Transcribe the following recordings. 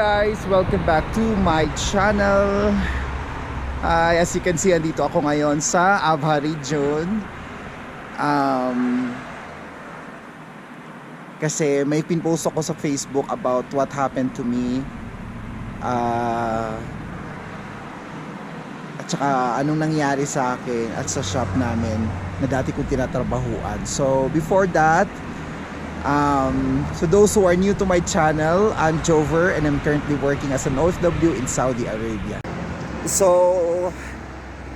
guys! Welcome back to my channel. Ay, as you can see, andito ako ngayon sa Abha region. Um, kasi may pinpost ako sa Facebook about what happened to me. Ah, at saka anong nangyari sa akin at sa shop namin na dati kong tinatrabahuan. So, before that, Um, so those who are new to my channel, I'm Jover and I'm currently working as an OFW in Saudi Arabia. So,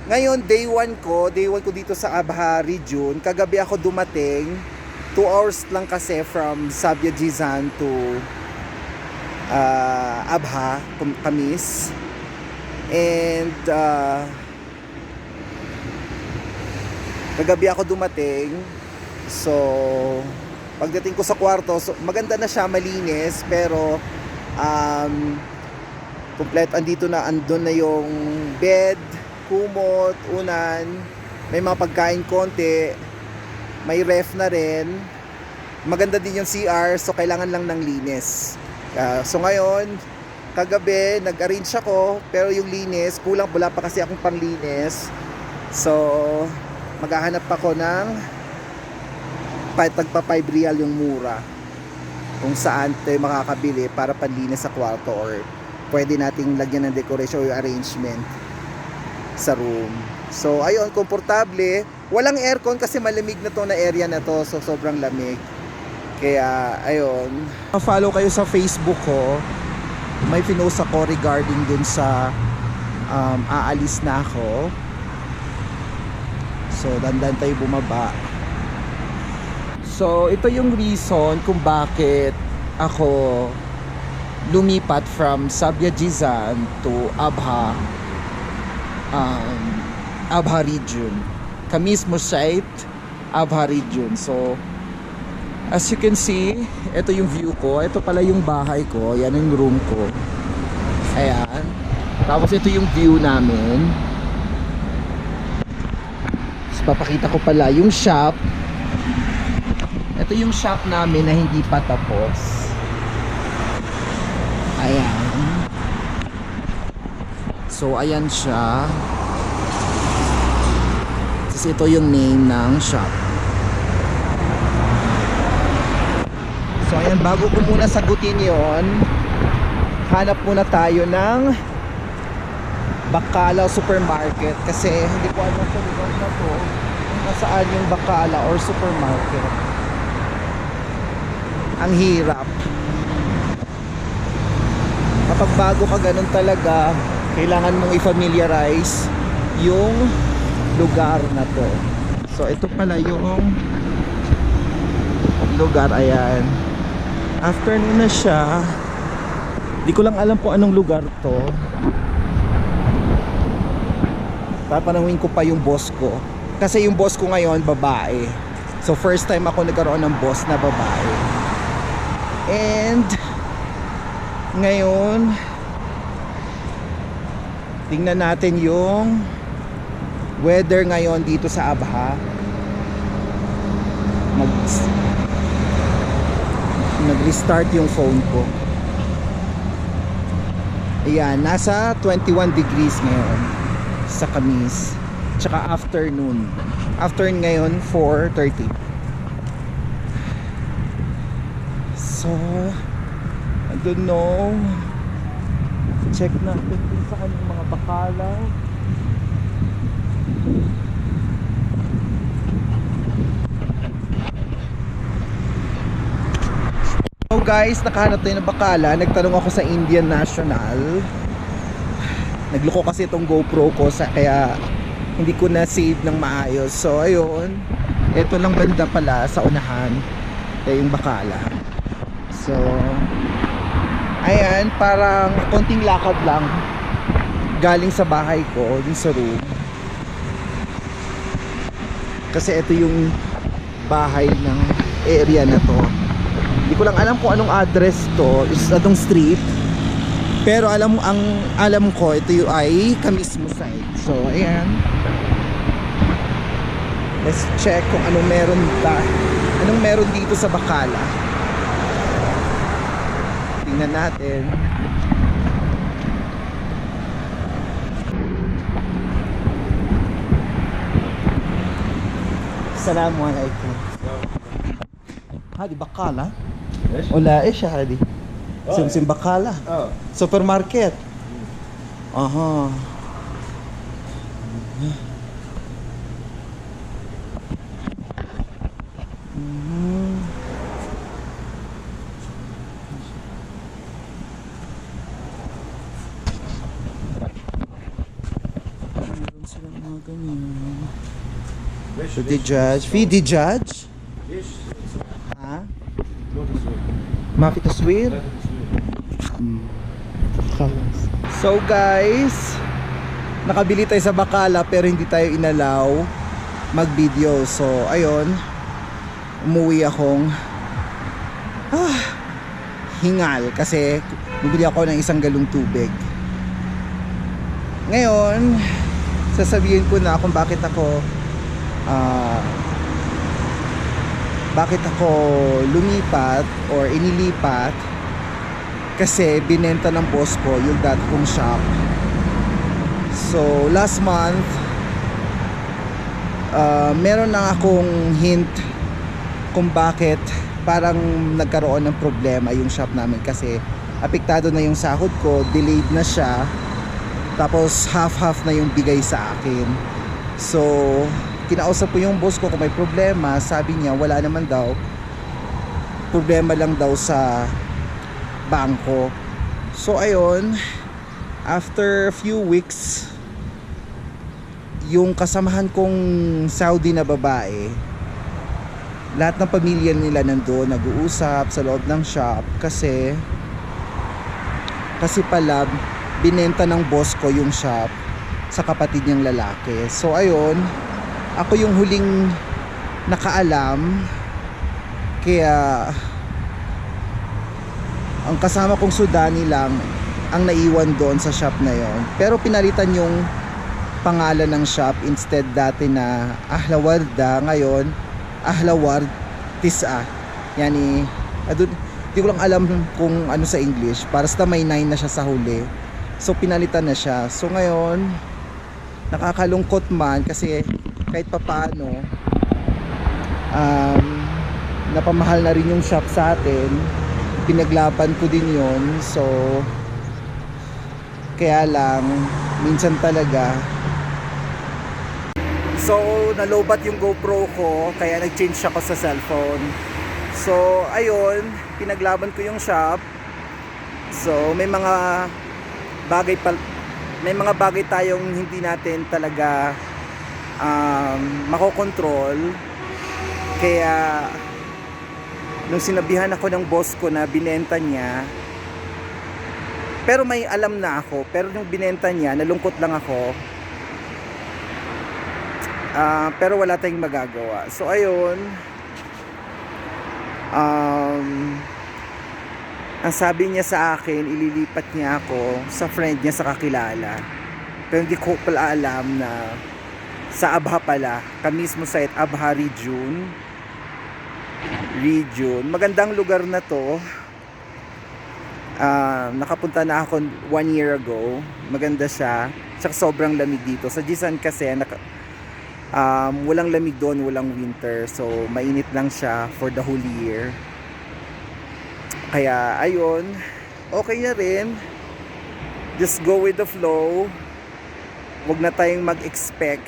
ngayon day 1 ko, day 1 ko dito sa Abha region. Kagabi ako dumating. 2 hours lang kasi from Sabia Jizan to uh, Abha, Kamis. And uh, kagabi ako dumating. So, pagdating ko sa kwarto, so, maganda na siya, malinis, pero um, komplet andito na, andun na yung bed, kumot, unan, may mga pagkain konti, may ref na rin, maganda din yung CR, so kailangan lang ng linis. Ah, so ngayon, kagabi, nag-arrange ako, pero yung linis, kulang, wala pa kasi akong panglinis. So, maghahanap ako ng tagpa 5 real yung mura kung saan tayo makakabili para panlinis sa kwarto or pwede nating lagyan ng decoration o arrangement sa room. So ayun, komportable. Walang aircon kasi malamig na to na area na to. So sobrang lamig. Kaya ayun. Follow kayo sa Facebook ko. May pinost ako regarding dun sa um, aalis na ako. So dandan tayo bumaba. So, ito yung reason kung bakit ako lumipat from Sabia Jizan to Abha um, Abha region. Kamismo site, Abha region. So, as you can see, ito yung view ko. Ito pala yung bahay ko. Yan yung room ko. Ayan. Tapos ito yung view namin. Tapos papakita ko pala yung shop ito yung shop namin na hindi pa tapos. Ayan. So, ayan siya. Tapos ito yung name ng shop. So, ayan. Bago ko muna sagutin yon hanap muna tayo ng Bacala Supermarket kasi hindi ko alam sa lugar kung nasaan yung Bacala or Supermarket ang hirap. Kapag bago ka ganun talaga kailangan mong i-familiarize yung lugar na to. So ito pala yung lugar ayan. Afternoon na siya. Di ko lang alam kung anong lugar to. Tatanungin ko pa yung boss ko. Kasi yung boss ko ngayon babae. So first time ako nagkaroon ng boss na babae And ngayon tingnan natin yung weather ngayon dito sa Abha. Nag nag-restart yung phone ko. Ayan, nasa 21 degrees ngayon sa Kamis. Tsaka afternoon. Afternoon ngayon 4:30. So, I don't know. Check natin kung saan yung mga bakala. So guys, nakahanap tayo ng bakala. Nagtanong ako sa Indian National. Nagloko kasi itong GoPro ko sa kaya hindi ko na save ng maayos. So ayun, ito lang banda pala sa unahan. Ito yung bakala. So, ayan, parang konting lakad lang galing sa bahay ko, dun sa room. Kasi ito yung bahay ng area na to. Hindi ko lang alam kung anong address to, is atong street. Pero alam ang alam ko ito yung ay Kamismo side. So, ayan. Let's check kung anong meron ba. Anong meron dito sa Bacala Tingnan natin. Assalamualaikum. هذه بقالة ايش؟ ولا ايش هذه؟ سمسم بقالة؟ اه سوبر ماركت. اها. ganyan. So the judge, fee the judge? Ha? Makita swear? Hmm. So guys, nakabili tayo sa Bakala pero hindi tayo inalaw mag-video. So ayun, umuwi akong ah, hingal kasi bumili ako ng isang galong tubig. Ngayon, sasabihin ko na kung bakit ako ah, bakit ako lumipat or inilipat kasi binenta ng boss ko yung dati kong shop. So last month uh, meron na akong hint kung bakit parang nagkaroon ng problema yung shop namin kasi apektado na yung sahod ko delayed na siya tapos half half na yung bigay sa akin. So kinausap ko yung boss ko kung may problema. Sabi niya wala naman daw. Problema lang daw sa bangko. So ayun, after a few weeks, yung kasamahan kong Saudi na babae, lahat ng pamilya nila nandoon nag-uusap sa loob ng shop kasi kasi pala binenta ng boss ko yung shop sa kapatid niyang lalaki. So ayun, ako yung huling nakaalam kaya ang kasama kong Sudani lang ang naiwan doon sa shop na yon. Pero pinalitan yung pangalan ng shop instead dati na Ahlawarda ngayon Ahlaward Tisa. Yani adun di ko lang alam kung ano sa English. Para sa may 9 na siya sa huli. So pinalitan na siya. So ngayon nakakalungkot man kasi kahit papaano um, napamahal na rin yung shop sa atin. Pinaglaban ko din yon so kaya lang minsan talaga so nalobat yung GoPro ko kaya nag-change ako sa cellphone. So ayun pinaglaban ko yung shop. So may mga bagay pa may mga bagay tayong hindi natin talaga um, makokontrol. Kaya nung sinabihan ako ng boss ko na binenta niya pero may alam na ako pero nung binenta niya nalungkot lang ako. Ah, pero wala tayong magagawa. So ayun. Um, ang sabi niya sa akin ililipat niya ako sa friend niya sa kakilala pero hindi ko pala alam na sa Abha pala kami mismo sa Abha region region. Magandang lugar na to. Ah, nakapunta na ako one year ago. Maganda siya. Tsaka sobrang lamig dito. Sa Jisan kasi naka, um, walang lamig doon, walang winter. So mainit lang siya for the whole year. Kaya ayun, okay na rin. Just go with the flow. Huwag na tayong mag-expect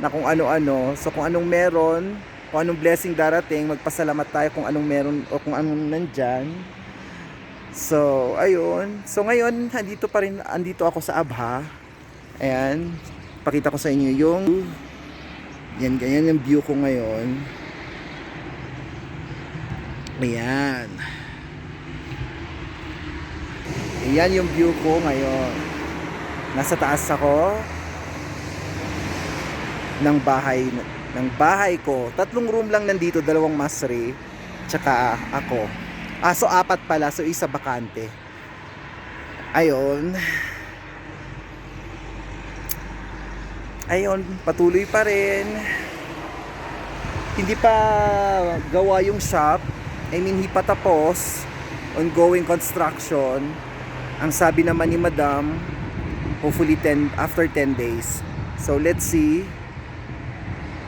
na kung ano-ano. So kung anong meron, kung anong blessing darating, magpasalamat tayo kung anong meron o kung anong nandyan. So, ayun. So, ngayon, andito pa rin, andito ako sa Abha. Ayan. Pakita ko sa inyo yung yan, ganyan yung view ko ngayon. Ayan. Ayan yung view ko ngayon. Nasa taas ako ng bahay ng bahay ko. Tatlong room lang nandito, dalawang masri, tsaka ako. Ah, so apat pala, so isa bakante. Ayon. Ayon, patuloy pa rin. Hindi pa gawa yung shop. I mean, hindi pa tapos. Ongoing construction. Ang sabi naman ni Madam, hopefully 10 after 10 days. So let's see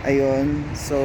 Ayun. So,